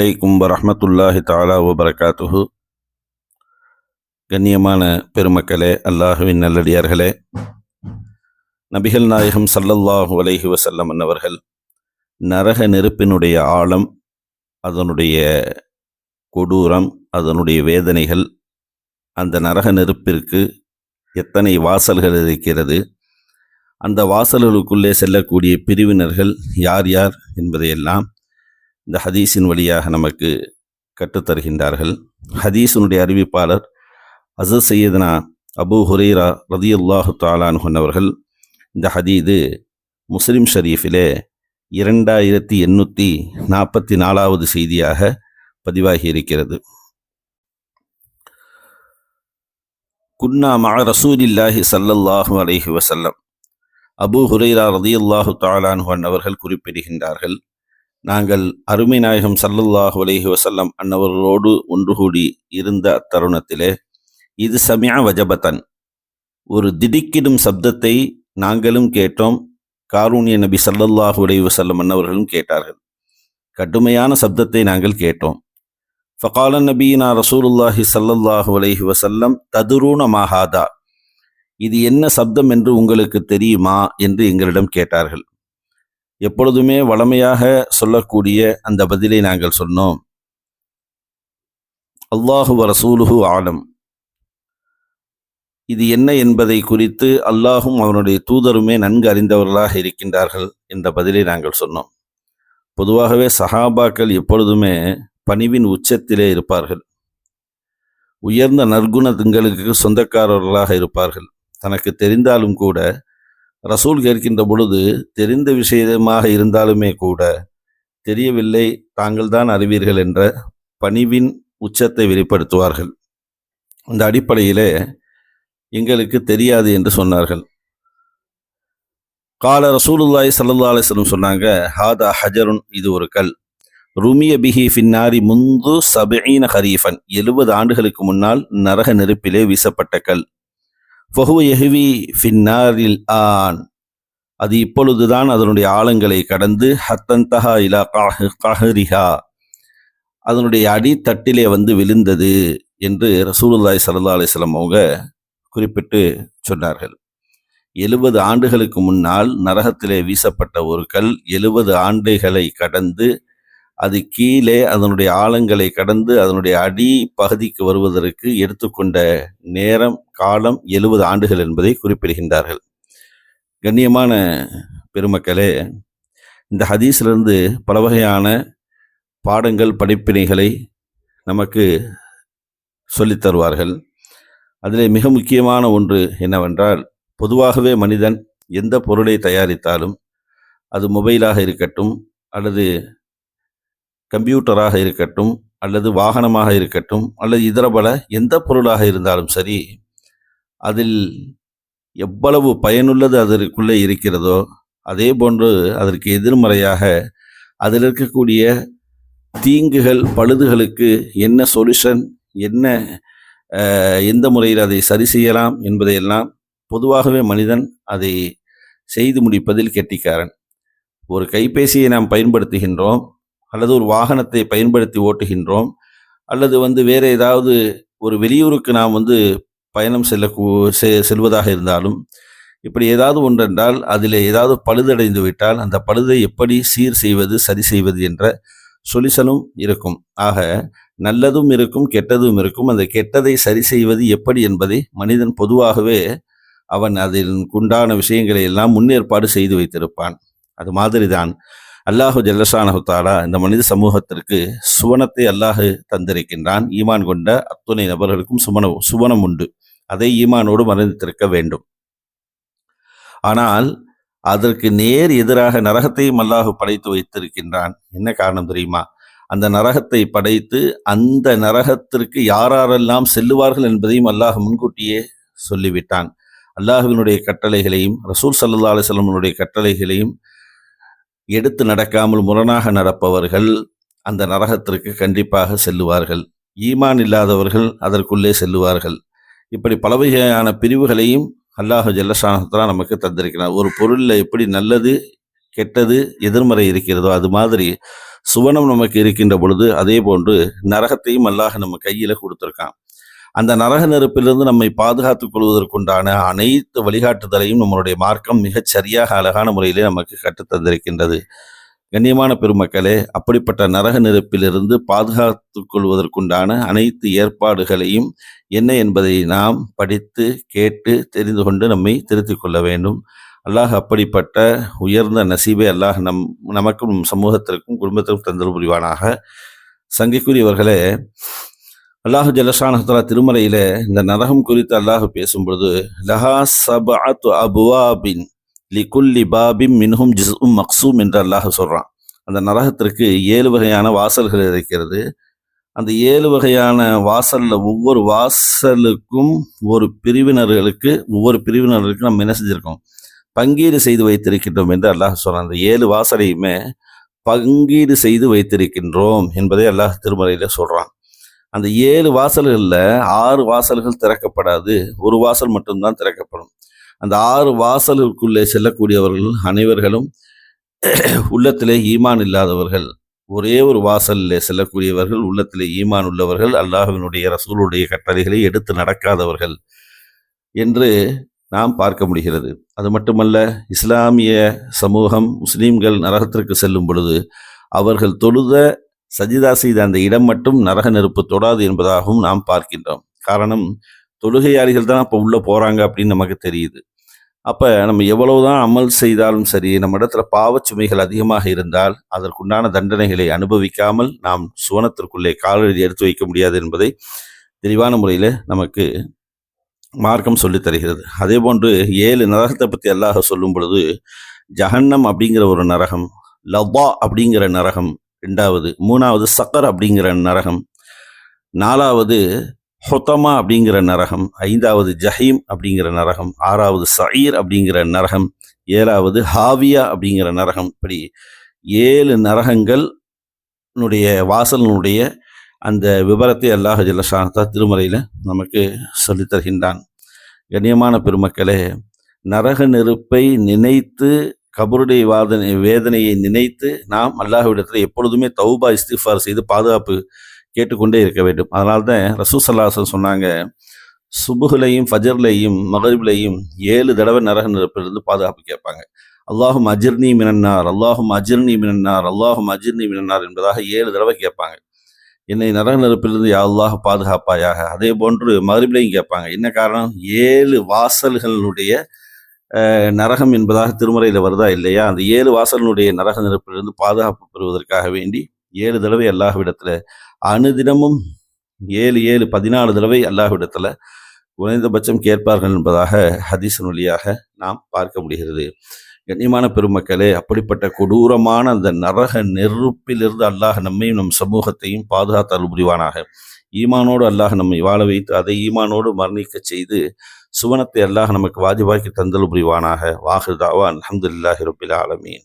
அலைக்கும் வரமத்துல்லாஹி தாலா வபரகாத்துஹு. கண்ணியமான பெருமக்களே அல்லாஹுவின் நல்லடியார்களே நபிகள் நாயகம் சல்லல்லாஹு அலைஹி வசல்லம் அன்னவர்கள் நரக நெருப்பினுடைய ஆழம் அதனுடைய கொடூரம் அதனுடைய வேதனைகள் அந்த நரக நெருப்பிற்கு எத்தனை வாசல்கள் இருக்கிறது அந்த வாசல்களுக்குள்ளே செல்லக்கூடிய பிரிவினர்கள் யார் யார் என்பதையெல்லாம் இந்த ஹதீஸின் வழியாக நமக்கு கற்றுத்தருகின்றார்கள் ஹதீஸினுடைய அறிவிப்பாளர் அசர் சையதுனா அபு ஹுரேரா ரதியுல்லாஹு தாலான் அவர்கள் இந்த ஹதீது முஸ்லிம் ஷரீஃபிலே இரண்டாயிரத்தி எண்ணூற்றி நாற்பத்தி நாலாவது செய்தியாக பதிவாகி இருக்கிறது குன்னா மா ரசூலில்லாஹி சல்லல்லாஹு அலைஹி வசல்லம் அபு ஹுரைரா ரதியுல்லாஹு தாலான் அவர்கள் குறிப்பிடுகின்றார்கள். நாங்கள் அருமை நாயகம் சல்லுல்லாஹ் அலைஹி வசல்லம் அன்னவர்களோடு ஒன்று கூடி இருந்த அத்தருணத்திலே இது சமியா வஜபத்தன் ஒரு திடுக்கிடும் சப்தத்தை நாங்களும் கேட்டோம். காரூணிய நபி சல்லல்லாஹு அலைஹி வஸல்லம் அன்னவர்களும் கேட்டார்கள். கடுமையான சப்தத்தை நாங்கள் கேட்டோம். ஃபகால நபீனா ரசூலுல்லாஹி சல்லல்லாஹு அலஹி வசல்லம் ததுரூன மாஹாதா. இது என்ன சப்தம் என்று உங்களுக்கு தெரியுமா? என்று எங்களிடம் கேட்டார்கள். எப்பொழுதுமே வளமையாக சொல்லக்கூடிய அந்த பதிலை நாங்கள் சொன்னோம். அல்லாஹு ரசூலுஹு ஆலம். இது என்ன என்பதை குறித்து அல்லாஹும் அவனுடைய தூதருமே நன்கு அறிந்தவர்களாக இருக்கின்றார்கள் என்ற பதிலை நாங்கள் சொன்னோம். பொதுவாகவே சஹாபாக்கள் எப்பொழுதுமே பணிவின் உச்சத்திலே இருப்பார்கள். உயர்ந்த நற்குண திங்களுக்கு சொந்தக்காரர்களாக இருப்பார்கள். தனக்கு தெரிந்தாலும் கூட ரசூல் கேட்கின்ற பொழுது தெரிந்த விஷயமாக இருந்தாலுமே கூட தெரியவில்லை தாங்கள் தான் அறிவீர்கள் என்ற பணிவின் உச்சத்தை வெளிப்படுத்துவார்கள். இந்த அடிப்படையிலே எங்களுக்கு தெரியாது என்று சொன்னார்கள். கால ரசூலுல்லாய் சல்லா அலிஸ்லம் சொன்னாங்க ஹாதா ஹஜருன் இது ஒரு கல். ருமிய பிஹி ஃபின்னாரி முந்து சபீன ஹரீஃபன். எழுபது ஆண்டுகளுக்கு முன்னால் நரக நெருப்பிலே வீசப்பட்ட கல். ஃபஹுவ எஹுவி ஃபின்னாரில் ஆன். அது இப்பொழுதுதான் அதனுடைய ஆழங்களை கடந்து ஹத்தந்தஹா இலா காஹ் காஹரிஹா. அதனுடைய அடித்தட்டிலே வந்து விழுந்தது என்று ரசூலுல்லாய் சல்லா அலிஸ்லாம் அவங்க குறிப்பிட்டு சொன்னார்கள். எழுபது ஆண்டுகளுக்கு முன்னால் நரகத்திலே வீசப்பட்ட ஒரு கல் எழுபது ஆண்டுகளை கடந்து அது கீழே அதனுடைய ஆழங்களை கடந்து அதனுடைய அடி பகுதிக்கு வருவதற்கு எடுத்துக்கொண்ட நேரம் காலம் எழுபது ஆண்டுகள் என்பதை குறிப்பிடுகின்றார்கள். கண்ணியமான பெருமக்களே இந்த ஹதீஸிலிருந்து பல வகையான பாடங்கள் படிப்பினைகளை நமக்கு சொல்லித் தருவார்கள். அதில் மிக முக்கியமான ஒன்று என்னவென்றால் பொதுவாகவே மனிதன் எந்த பொருளை தயாரித்தாலும் அது மொபைலாக இருக்கட்டும் அல்லது கம்ப்யூட்டராக இருக்கட்டும் அல்லது வாகனமாக இருக்கட்டும் அல்லது இதர பல எந்த பொருளாக இருந்தாலும் சரி அதில் எவ்வளவு பயனுள்ளது அதற்குள்ளே இருக்கிறதோ அதே போன்று அதற்கு எதிர்மறையாக அதில் இருக்கக்கூடிய தீங்குகள் பழுதுகளுக்கு என்ன சொல்யூஷன் என்ன எந்த முறையில் அதை சரி செய்யலாம் என்பதையெல்லாம் பொதுவாகவே மனிதன் அதை செய்து முடிப்பதில் கெட்டிக்காரன். ஒரு கைபேசியை நாம் பயன்படுத்துகின்றோம் அல்லது ஒரு வாகனத்தை பயன்படுத்தி ஓட்டுகின்றோம் அல்லது வந்து வேறு ஏதாவது ஒரு வெளியூருக்கு நாம் வந்து பயணம் செல்ல செல்வதாக இருந்தாலும் இப்படி ஏதாவது ஒன்றென்றால் அதில் ஏதாவது பழுதடைந்து விட்டால் அந்த பழுதை எப்படி சீர் செய்வது சரி செய்வது என்ற சொலிசலும் இருக்கும். ஆக நல்லதும் இருக்கும் கெட்டதும் இருக்கும். அந்த கெட்டதை சரி செய்வது எப்படி என்பதை மனிதன் பொதுவாகவே அவன் அதில் உண்டான விஷயங்களை எல்லாம் முன்னேற்பாடு செய்து வைத்திருப்பான். அது மாதிரிதான். அல்லாஹு ஜல்லசானஹுத்தாலா இந்த மனித சமூகத்திற்கு சுவனத்தை அல்லாஹு தந்திருக்கின்றான். ஈமான் கொண்ட அத்துணை நபர்களுக்கும் சுமன சுவனம் உண்டு. அதை ஈமானோடு மறைந்திருக்க வேண்டும். ஆனால் அதற்கு நேர் எதிராக நரகத்தையும் அல்லாஹு படைத்து வைத்திருக்கின்றான். என்ன காரணம் தெரியுமா? அந்த நரகத்தை படைத்து அந்த நரகத்திற்கு யாரெல்லாம் செல்லுவார்கள் என்பதையும் அல்லாஹ் முன்கூட்டியே சொல்லிவிட்டான். அல்லாஹுவினுடைய கட்டளைகளையும் ரசூல் சல்லா அலுவலமனுடைய கட்டளைகளையும் எடுத்து நடக்காமல் முரணாக நடப்பவர்கள் அந்த நரகத்திற்கு கண்டிப்பாக செல்லுவார்கள். ஈமான் இல்லாதவர்கள் அதற்குள்ளே செல்லுவார்கள். இப்படி பல வகையான பிரிவுகளையும் அல்லாஹு ஜல்லஷானத்தலா நமக்கு தந்திருக்கிறார் ஒரு பொருளில் எப்படி நல்லது கெட்டது எதிர்மறை இருக்கிறதோ அது மாதிரி சுவனம் நமக்கு இருக்கின்ற பொழுது அதே போன்று நரகத்தையும் அல்லாஹ் நம்ம கையில் கொடுத்துருக்கான். அந்த நரக நெருப்பிலிருந்து நம்மை பாதுகாத்துக் கொள்வதற்குண்டான அனைத்து வழிகாட்டுதலையும் நம்மளுடைய மார்க்கம் மிகச் சரியாக அழகான முறையிலே நமக்கு கற்றுத் தந்திருக்கின்றது. கண்ணியமான பெருமக்களே அப்படிப்பட்ட நரக நெருப்பிலிருந்து பாதுகாத்துக் கொள்வதற்குண்டான அனைத்து ஏற்பாடுகளையும் என்ன என்பதை நாம் படித்து கேட்டு தெரிந்து கொண்டு நம்மை திருத்திக் கொள்ள வேண்டும். அல்லாஹ் அப்படிப்பட்ட உயர்ந்த நசீபை அல்லாஹ் நம் நமக்கும் சமூகத்திற்கும் குடும்பத்திற்கும் தந்தல் புரிவானாக. சங்கைக்குரியவர்களே அல்லாஹு ஜலஷானஹலா திருமலையில இந்த நரகம் குறித்து அல்லாஹு பேசும்பொழுது லஹா சபாத் அபுவாபின் லிகுல்லி பாபிம் மின்ஹும் ஜிஸ்உம் மக்சூம் என்று அல்லாஹ் சொல்கிறான் அந்த நரகத்திற்கு ஏழு வகையான வாசல்கள் இருக்கிறது. அந்த ஏழு வகையான வாசலில் ஒவ்வொரு வாசலுக்கும் ஒரு பிரிவினர்களுக்கு ஒவ்வொரு பிரிவினர்களுக்கு நம்ம என்ன செஞ்சுருக்கோம்? பங்கீடு செய்து வைத்திருக்கின்றோம் என்று அல்லாஹ் சொல்கிறான் அந்த ஏழு வாசலையுமே பங்கீடு செய்து வைத்திருக்கின்றோம் என்பதை அல்லாஹ் திருமலையில் சொல்கிறான் அந்த ஏழு வாசல்களில் ஆறு வாசல்கள் திறக்கப்படாது. ஒரு வாசல் மட்டும்தான் திறக்கப்படும். அந்த ஆறு வாசலுக்குள்ளே செல்லக்கூடியவர்கள் அனைவர்களும் உள்ளத்திலே ஈமான் இல்லாதவர்கள். ஒரே ஒரு வாசலில் செல்லக்கூடியவர்கள் உள்ளத்திலே ஈமான் உள்ளவர்கள் அல்லாஹ்வினுடைய ரசூலுடைய கட்டளைகளை எடுத்து நடக்காதவர்கள் என்று நாம் பார்க்க முடிகிறது. அது மட்டுமல்ல இஸ்லாமிய சமூகம் முஸ்லீம்கள் நரகத்திற்கு செல்லும் பொழுது அவர்கள் தொழுத சஜிதா செய்த அந்த இடம் மட்டும் நரக நெருப்பு தொடாது என்பதாகவும் நாம் பார்க்கின்றோம். காரணம் தொழுகையாளிகள் தான் அப்போ உள்ளே போகிறாங்க அப்படின்னு நமக்கு தெரியுது. அப்போ நம்ம எவ்வளவுதான் அமல் செய்தாலும் சரி நம்ம இடத்துல பாவச் சுமைகள் அதிகமாக இருந்தால் அதற்குண்டான தண்டனைகளை அனுபவிக்காமல் நாம் சுவனத்திற்குள்ளே காலடி எடுத்து வைக்க முடியாது என்பதை தெளிவான முறையில் நமக்கு மார்க்கம் சொல்லித் தருகிறது. அதே போன்று ஏழு நரகத்தை பற்றி அல்லாஹ் சொல்லும் பொழுது ஜஹன்னம் அப்படிங்கிற ஒரு நரகம் லவ்வா அப்படிங்கிற நரகம் ரெண்டாவது மூணாவது சக்கர் அப்படிங்கிற நரகம் நாலாவது ஹொத்தமா அப்படிங்கிற நரகம் ஐந்தாவது ஜஹீம் அப்படிங்கிற நரகம் ஆறாவது சயீர் அப்படிங்கிற நரகம் ஏழாவது ஹாவியா அப்படிங்கிற நரகம். இப்படி ஏழு நரகங்கள் னுடைய வாசலினுடைய அந்த விவரத்தை அல்லாஹ் ஜல்லஷானத்தா திருமறையில் நமக்கு சொல்லித் தருகின்றான் கண்ணியமான பெருமக்களே நரக நெருப்பை நினைத்து கபருடைய வாதனை வேதனையை நினைத்து நாம் அல்லாஹ்விடத்தில் எப்பொழுதுமே தௌபா இஸ்திஃபார் செய்து பாதுகாப்பு கேட்டுக்கொண்டே இருக்க வேண்டும். அதனால தான் ரசூசல்லாசன் சொன்னாங்க சுபுகுலையும் ஃபஜர்லையும் மகரிபிலையும் ஏழு தடவை நரக நெருப்பிலிருந்து பாதுகாப்பு கேட்பாங்க. அல்லாஹும் அஜிர்னி மினன்னார் அல்லாஹும் அஜிர்னி மினன்னார் அல்லாஹும் அஜிர்னி மினன்னார் என்பதாக ஏழு தடவை கேட்பாங்க. என்னை நரக நெருப்பிலிருந்து அல்லாஹ் பாதுகாப்பாயாக? அதே போன்று மகரிபிலையும் கேட்பாங்க. என்ன காரணம்? ஏழு வாசல்களுடைய நரகம் என்பதாக திருமறையில் வருதா இல்லையா? அந்த ஏழு வாசலினுடைய நரக நெருப்பிலிருந்து பாதுகாப்பு பெறுவதற்காக வேண்டி ஏழு தடவை அல்லாஹ்விடத்தில் அனுதினமும் ஏழு ஏழு பதினாலு தடவை அல்லாஹ்விடத்தில் குறைந்தபட்சம் கேட்பார்கள் என்பதாக ஹதீசன் வழியாக நாம் பார்க்க முடிகிறது. கண்ணியமான பெருமக்களே அப்படிப்பட்ட கொடூரமான அந்த நரக நெருப்பிலிருந்து அல்லாஹ் நம்மையும் நம் சமூகத்தையும் பாதுகாத்தல் புரிவானாக. ஈமானோடு அல்லாஹ் நம்மை வாழ வைத்து அதை ஈமானோடு மரணிக்க செய்து சுவனத்தை அல்லாஹ் நமக்கு வாஜிபாக்கி தந்தல் புரிவானாக. வாஹிதாவா அலமதுல்லாஹி ரபில் ஆலமீன்.